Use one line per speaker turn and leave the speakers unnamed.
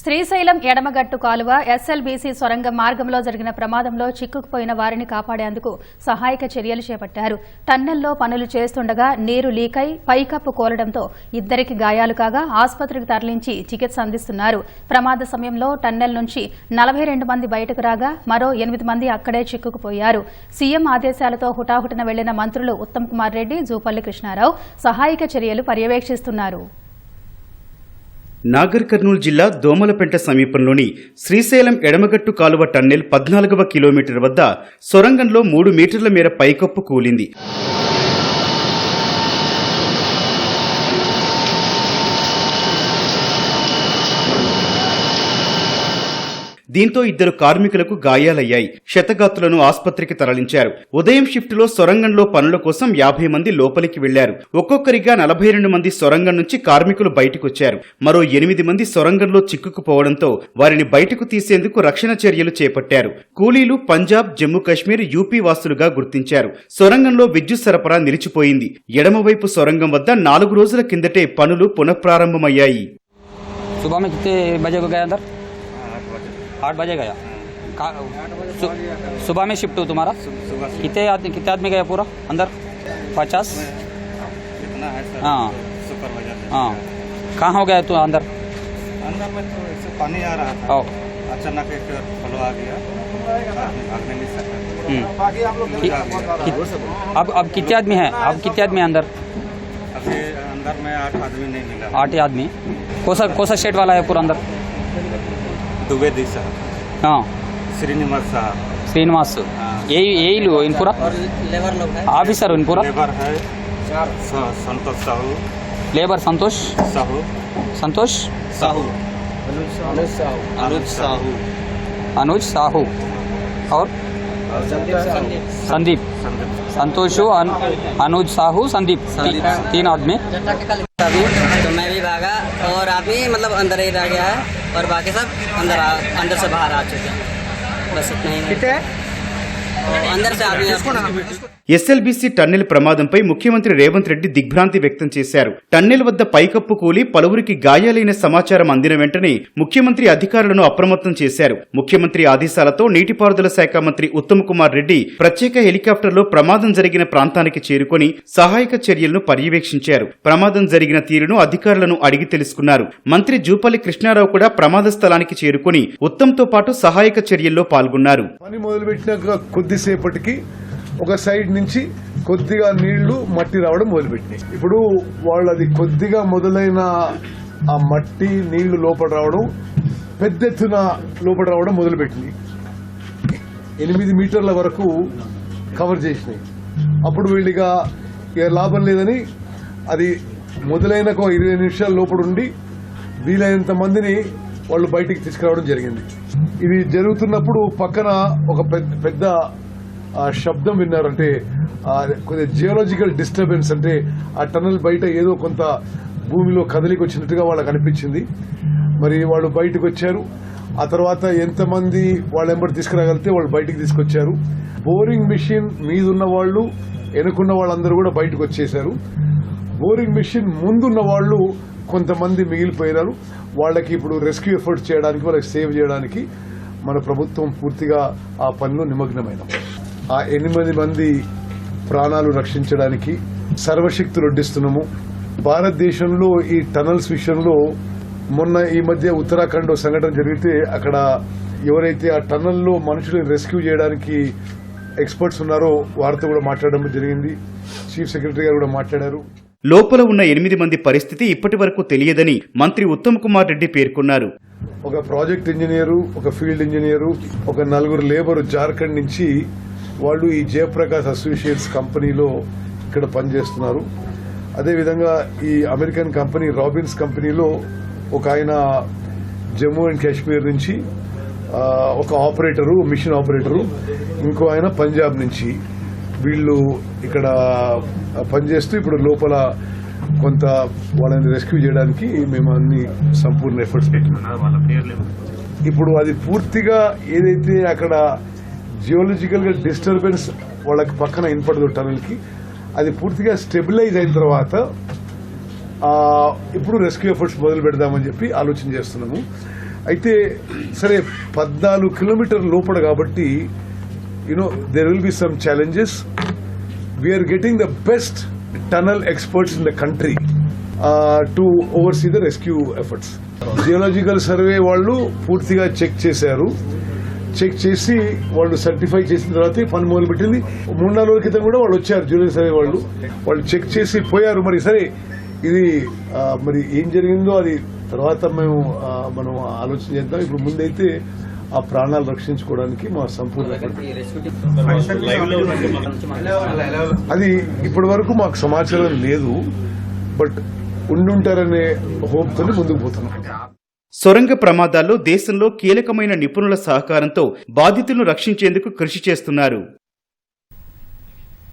శ్రీశైలం ఎడమగట్టు కాలువ ఎస్ఎల్బీసీ సొరంగ మార్గంలో జరిగిన ప్రమాదంలో చిక్కుకుపోయిన వారిని కాపాడేందుకు సహాయక చర్యలు చేపట్టారు. టన్నెల్లో పనులు చేస్తుండగా నీరు లీకై పైకప్పు కోలడంతో ఇద్దరికి గాయాలు కాగా ఆసుపత్రికి తరలించి చికిత్స అందిస్తున్నారు. ప్రమాద సమయంలో టన్నెల్ నుంచి నలభై రెండు మంది బయటకు రాగా మరో ఎనిమిది మంది అక్కడే చిక్కుకుపోయారు. సీఎం ఆదేశాలతో హుటాహుటిన వెళ్ళిన మంత్రులు ఉత్తమ్ కుమార్ రెడ్డి జూపల్లి కృష్ణారావు సహాయక చర్యలు పర్యవేక్షిస్తున్నారు.
నాగర్ కర్నూలు జిల్లా దోమలపెంట సమీపంలోని శ్రీశైలం ఎడమగట్టు కాలువ టన్నెల్ పద్నాలుగవ కిలోమీటర్ వద్ద సొరంగంలో మూడు మీటర్ల మేర పైకప్పు కూలింది. దీంతో ఇద్దరు కార్మికులకు గాయాలయ్యాయి. క్షతగాత్రులను ఆసుపత్రికి తరలించారు. ఉదయం షిఫ్టులో సొరంగంలో పనుల కోసం యాభై మంది లోపలికి వెళ్ళారు. ఒక్కొక్కరిగా నలభై రెండు మంది సొరంగం నుంచి కార్మికులు బయటకొచ్చారు. మరో ఎనిమిది మంది సొరంగంలో చిక్కుకుపోవడంతో వారిని బయటకు తీసేందుకు రక్షణ చర్యలు చేపట్టారు. కూలీలు పంజాబ్ జమ్మూ కాశ్మీర్ యూపీ వాసులుగా గుర్తించారు. సొరంగంలో విద్యుత్ సరఫరా నిలిచిపోయింది. ఎడమవైపు సొరంగం వద్ద నాలుగు రోజుల కిందటే పనులు పునఃప్రారంభమయ్యాయి.
आठ बजे गया। सुबह में शिफ्ट हो तुम्हारा? कितने आदमी कितने आदमी गया पूरा? अंदर? पचास?
है
हाँ। हाँ। कहाँ हो गया तू अंदर?
अंदर में तो ऐसे पानी आ रहा था।
ओ
अचानक एक फ्लो आ गया भागने नहीं सका
हम्म। अब अब कितने आदमी हैं? अब कितने आदमी हैं अंदर?
अभी अंदर में आठ आदमी नहीं मिला।
आठ ही आदमी। कौन सा कौन सा स्टेट वाला है पूरा अंदर?
द्विवेदी साहब
हाँ।
श्रीनिवास साहब।
श्रीनिवास।
हाँ।
यही यही लो इन पूरा। ऑफिसर इन पूरा।
लेबर है। संतोष साहू।
लेबर संतोष।
साहू।
संतोष।
साहू। अनुज साहू।
अनुज साहू। और? संदीप संतोष अनुज साहू संदीप। तीन आदमी।
तो मैं भी भागा और आदमी मतलब अंदर ही रह गया है। और बाकी सब अंदर आ, अंदर से बाहर आ चुके हैं। बस इतना ही कितने? अंदर से आदमी
ఎస్ఎల్బీసీ టన్నెల్ ప్రమాదంపై ముఖ్యమంత్రి రేవంత్ రెడ్డి దిగ్భ్రాంతి వ్యక్తం చేశారు. టన్నెల్ వద్ద పైకప్పు కూలి పలువురికి గాయాలైన సమాచారం అందిన వెంటనే ముఖ్యమంత్రి అధికారులను అప్రమత్తం చేశారు. ముఖ్యమంత్రి ఆదేశాలతో నీటిపారుదల శాఖ మంత్రి ఉత్తమ్ కుమార్ రెడ్డి ప్రత్యేక హెలికాప్టర్లో ప్రమాదం జరిగిన ప్రాంతానికి చేరుకొని సహాయక చర్యలను పర్యవేక్షించారు. ప్రమాదం జరిగిన తీరును అధికారులను అడిగి తెలుసుకున్నారు. మంత్రి జూపల్లి కృష్ణారావు కూడా ప్రమాద స్థలానికి చేరుకొని ఉత్తమ్తో పాటు సహాయక చర్యల్లో పాల్గొన్నారు.
పని మొదలుపెట్టినాక కొద్దిసేపటికి ఒక సైడ్ నుంచి కొద్దిగా నీళ్ళు మట్టి రావడం మొదలుపెట్టినాయి. ఇప్పుడు వాళ్ళది కొద్దిగా మొదలైన ఆ మట్టి నీళ్ళు లోపల రావడం పెద్ద ఎత్తున లోపల రావడం మొదలుపెట్టినాయి ఎనిమిది మీటర్ల వరకు కవర్ చేసినాయి. అప్పుడు వీళ్ళిగా ఇక లాభం లేదని అది మొదలైన ఒక ఇరవై నిమిషాల లోపల ఉండి వీలైనంత మందిని వాళ్ళు బయటికి తీసుకురావడం జరిగింది. ఇది జరుగుతున్నప్పుడు పక్కన ఒక పెద్ద పెద్ద ఆ, శబ్దం విన్నారంటే కొద్దిగా జియోలాజికల్ డిస్టర్బెన్స్ అంటే ఆ టన్నల్ బయట ఏదో కొంత భూమిలో కదలికి వచ్చినట్టుగా వాళ్ళకి అనిపించింది. మరి వాళ్ళు బయటకు వచ్చారు. ఆ తర్వాత ఎంతమంది వాళ్ళ ఎంబడి తీసుకురాగలిగితే వాళ్ళు బయటికి తీసుకొచ్చారు. బోరింగ్ మిషన్ మీదున్న వాళ్ళు వెనుకున్న వాళ్ళందరూ కూడా బయటకు వచ్చేసారు బోరింగ్ మిషన్ ముందున్న వాళ్ళు కొంతమంది మిగిలిపోయినారు. వాళ్ళకి ఇప్పుడు రెస్క్యూ ఎఫర్ట్స్ చేయడానికి వాళ్ళకి సేవ్ చేయడానికి మన ప్రభుత్వం పూర్తిగా ఆ పనిలో నిమగ్నమైనాం. ఆ ఎనిమిది మంది ప్రాణాలు రక్షించడానికి సర్వశక్తులు వడ్డిస్తున్నాము భారతదేశంలో ఈ టనల్స్ విషయంలో మొన్న ఈ మధ్య ఉత్తరాఖండ్ సంఘటన జరిగితే అక్కడ ఎవరైతే ఆ టనల్లో మనుషులను రెస్క్యూ చేయడానికి ఎక్స్పర్ట్స్ ఉన్నారో వారితో కూడా మాట్లాడడం జరిగింది. చీఫ్ సెక్రటరీ గారు కూడా మాట్లాడారు.
లోపల ఉన్న ఎనిమిది మంది పరిస్థితి ఇప్పటి వరకు తెలియదని మంత్రి ఉత్తమ్ కుమార్ రెడ్డి పేర్కొన్నారు.
ఒక ప్రాజెక్ట్ ఇంజనీరు ఒక ఫీల్డ్ ఇంజనీరు ఒక నలుగురు లేబర్ జార్ఖండ్ నుంచి వాళ్ళు ఈ జయప్రకాశ్ అసోసియేట్స్ కంపెనీలో ఇక్కడ పనిచేస్తున్నారు. అదేవిధంగా ఈ అమెరికన్ కంపెనీ రాబిన్స్ కంపెనీలో ఒక ఆయన జమ్మూ అండ్ కాశ్మీర్ నుంచి ఒక ఆపరేటరు మిషన్ ఆపరేటరు ఇంకో ఆయన పంజాబ్ నుంచి. వీళ్ళు ఇక్కడ పనిచేస్తూ ఇప్పుడు లోపల కొంత వాళ్ళని రెస్క్యూ చేయడానికి మేము అన్ని సంపూర్ణ ఎఫర్ట్స్ పెట్టినాం. ఇప్పుడు అది పూర్తిగా ఏదైతే అక్కడ జియోలజికల్గా డిస్టర్బెన్స్ వాళ్ళకి పక్కన వినపడదు టనల్కి. అది పూర్తిగా స్టెబిలైజ్ అయిన తర్వాత ఇప్పుడు రెస్క్యూ ఎఫర్ట్స్ మొదలు పెడదామని చెప్పి ఆలోచన చేస్తున్నాము. అయితే సరే పద్నాలుగు కిలోమీటర్ లోపల కాబట్టి you know there will be some challenges we are getting the best tunnel experts in the country to oversee the rescue efforts geological survey వాళ్ళు పూర్తిగా చెక్ చేశారు. చెక్ చేసి వాళ్ళు సర్టిఫై చేసిన తర్వాత పని మొదలు పెట్టింది మూడు నాలుగు రోజుల క్రితం కూడా వాళ్ళు వచ్చారు జూనియర్ సర్వే వాళ్ళు. వాళ్ళు చెక్ చేసి పోయారు మరి. సరే ఇది మరి ఏం జరిగిందో అది తర్వాత మేము మనం ఆలోచన చేద్దాం. ఇప్పుడు ముందైతే ఆ ప్రాణాలు రక్షించుకోవడానికి మా సంపూర్ణ అది ఇప్పటి వరకు మాకు సమాచారం లేదు. బట్ ఉండుంటారనే హోప్తో ముందుకు పోతున్నాం.
సొరంగ ప్రమాదాల్లో దేశంలో కీలకమైన నిపుణుల సహకారంతో బాధితులను రక్షించేందుకు కృషి చేస్తున్నారు.